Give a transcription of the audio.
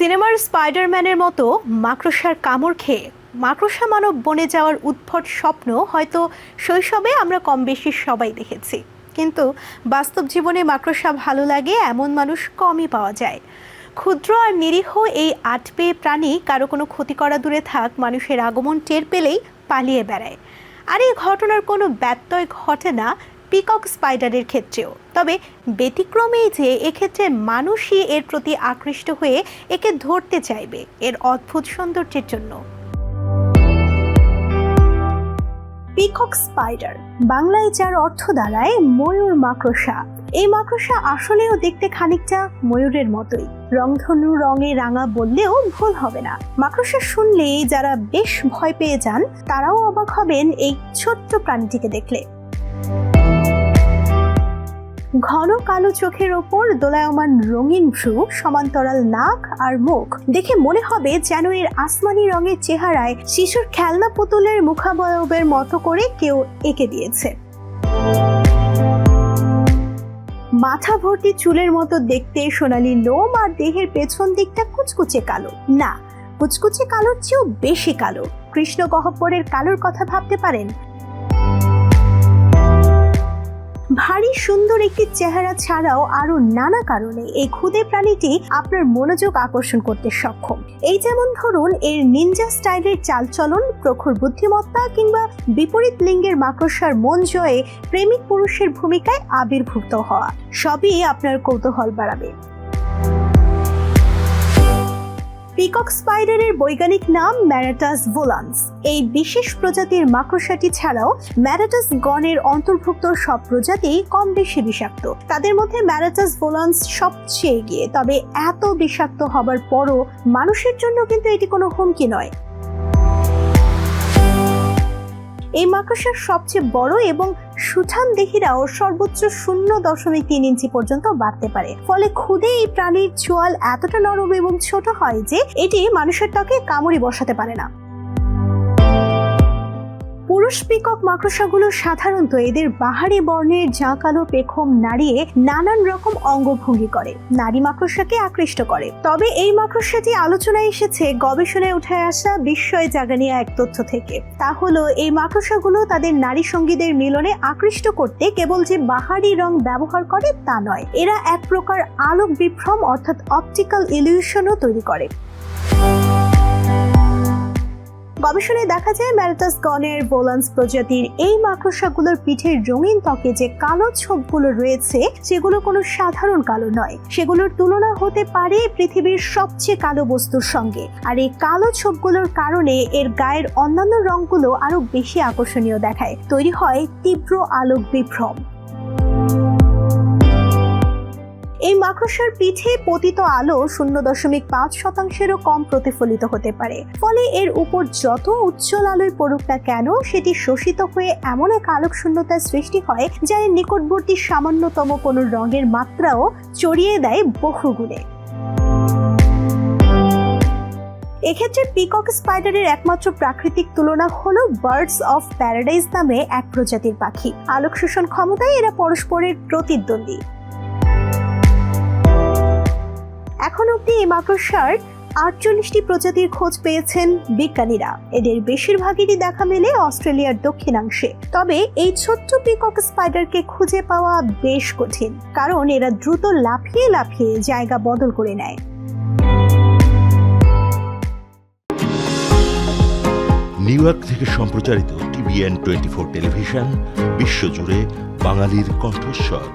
সিনেমার স্পাইডারম্যানের মতো মাকড়সার কামড় খেয়ে মাকড়সা মানব বনে যাওয়ার উদ্ভট স্বপ্ন হয়তো শৈশবে আমরা কম বেশি সবাই দেখেছি। কিন্তু বাস্তব জীবনে মাকড়সা ভালো লাগে এমন মানুষ কমই পাওয়া যায়। ক্ষুদ্র আর নিরীহ এই আটপেয়ে প্রাণী কারও কোনো ক্ষতি করা দূরে থাক, মানুষের আগমন টের পেলেই পালিয়ে বেড়ায়। আর এই ঘটনার কোনো ব্যত্যয় ঘটে না পিকক স্পাইডারের ক্ষেত্রেও। তবে ব্যতিক্রমেই যে এক্ষেত্রে মানুষই এর প্রতি আকৃষ্ট হয়ে একে ধরতে চাইবে এর অদ্ভুত সৌন্দর্যের জন্য। পিকক স্পাইডার, বাংলায় যার অর্থ দাঁড়ায় ময়ূর মাকড়সা। এই মাকড়সা আসলেও দেখতে খানিকটা ময়ূরের মতোই। রংধনু রঙে রাঙা বললেও ভুল হবে না। মাকড়সা শুনলেই যারা বেশ ভয় পেয়ে যান, তারাও অবাক হবেন এই ছোট্ট প্রাণীটিকে দেখলে। ঘন কালো চোখের ওপর দোলায়মান রঙিন ভ্রু, সমান্তরাল নাক আর মুখ। দেখে মনে হবে যেন এর আসমানি রঙের চেহারায় শিশুর খেলনা পুতুলের মুখাবয়বের মতো করে কেউ এঁকে দিয়েছে। মাথা ভর্তি চুলের মতো দেখতে সোনালি লোম আর দেহের পেছন দিকটা কুচকুচে কালো। না, কুচকুচে কালোর চেয়েও বেশি কালো। কৃষ্ণ গহ্বরের কালোর কথা ভাবতে পারেন? ভারী সুন্দর একটি চেহারা ছাড়াও আরও নানা কারণে এই ক্ষুদে প্রাণীটি আপনার মনোযোগ আকর্ষণ করতে সক্ষম। এই যেমন ধরুন, এর নিনজা স্টাইলের চালচলন, প্রখর বুদ্ধিমত্তা কিংবা বিপরীত লিঙ্গের মাকড়সার মন জয়ে প্রেমিক পুরুষের ভূমিকায় আবির্ভূত হওয়া। সবই আপনার কৌতূহল বাড়াবে। পিকক স্পাইডারের বৈজ্ঞানিক নাম ম্যারাটাস ভোলান্স। এই বিশেষ প্রজাতির মাকড়সাটি ছাড়াও ম্যারাটাস গণের অন্তর্ভুক্ত সব প্রজাতি কম বেশি বিষাক্ত। তাদের মধ্যে ম্যারাটাস ভোলান্স সবচেয়ে এগিয়ে, তবে এত বিষাক্ত হবার পরও মানুষের জন্য কিন্তু এটি কোনো হুমকি নয়। এই মাকড়সার সবচেয়ে বড় এবং সুঠাম দেহিরাও সর্বোচ্চ শূন্য দশমিক তিন ইঞ্চি পর্যন্ত বাড়তে পারে। ফলে খুদে এই প্রাণীর চোয়াল এতটা নরম এবং ছোট হয় যে এটি মানুষের ত্বকে কামড়ি বসাতে পারে না। পুরুষ পিকক মাকড়সাগুলো সাধারণত এদের বাহারি বর্ণের জাঁকালো পেখম নাড়িয়ে নানান রকম অঙ্গভঙ্গি করে। নারী মাকড়সাকে আকৃষ্ট করে। তবে এই মাকড়সাটি আলোচনায় এসেছে গবেষণায় উঠে আসা বিস্ময় জাগানিয়া এক তথ্য থেকে। তা হলো, এই মাকড়সাগুলো তাদের নারী সঙ্গীদের মিলনে আকৃষ্ট করতে কেবল যে বাহারি রং ব্যবহার করে তা নয়। এরা এক প্রকার আলোক বিভ্রম অর্থাৎ অপটিক্যাল ইলিউশনও তৈরি করে। গবেষণায় দেখা যায় ম্যালটাস গনের বোলান্স প্রজাতির এই মাকড়সাগুলোর পিঠের রঙিন ত্বকে যে কালো ছোপগুলো রয়েছে, সেগুলো কোনো সাধারণ কালো নয়। সেগুলোর তুলনা হতে পারে পৃথিবীর সবচেয়ে কালো বস্তুর সঙ্গে। আর এই কালো ছোপগুলোর কারণে এর গায়ের অন্যান্য রঙগুলো আরও বেশি আকর্ষণীয় দেখায়। তৈরি হয় তীব্র আলোক বিভ্রম। এই মাকড়সার পিঠে পতিত আলো শূন্য দশমিক পাঁচ শতাংশেরও কম প্রতিফলিত হতে পারে। ফলে এর উপর যত উজ্জ্বল আলোয় পড়ুক না কেন, সেটি শোষিত হয়ে এমন এক আলোক শূন্যতার সৃষ্টি হয়, যা এর নিকটবর্তী সামান্যতম কোনো রঙের মাত্রাও চড়িয়ে দেয় বহুগুণে। এক্ষেত্রে পিকক স্পাইডারের একমাত্র প্রাকৃতিক তুলনা হলো বার্ডস অফ প্যারাডাইজ নামে এক প্রজাতির পাখি। আলোক শোষণ ক্ষমতায় এরা পরস্পরের প্রতিদ্বন্দ্বী। এখন অব্দি এই মাকড়সার আটচল্লিশটি প্রজাতির খোঁজ পেয়েছেন বিজ্ঞানীরা। এদের বেশিরভাগেরই দেখা মেলে অস্ট্রেলিয়ার দক্ষিণাংশে। তবে এই ছোট্ট পিকক স্পাইডারকে খুঁজে পাওয়া বেশ কঠিন, কারণ এরা দ্রুত লাফিয়ে লাফিয়ে জায়গা বদল করে নেয়। নিউ ইয়র্ক থেকে সম্প্রচারিত টিভিএন টোয়েন্টি ফোর টেলিভিশন, বিশ্বজুড়ে বাঙালির কণ্ঠস্বর।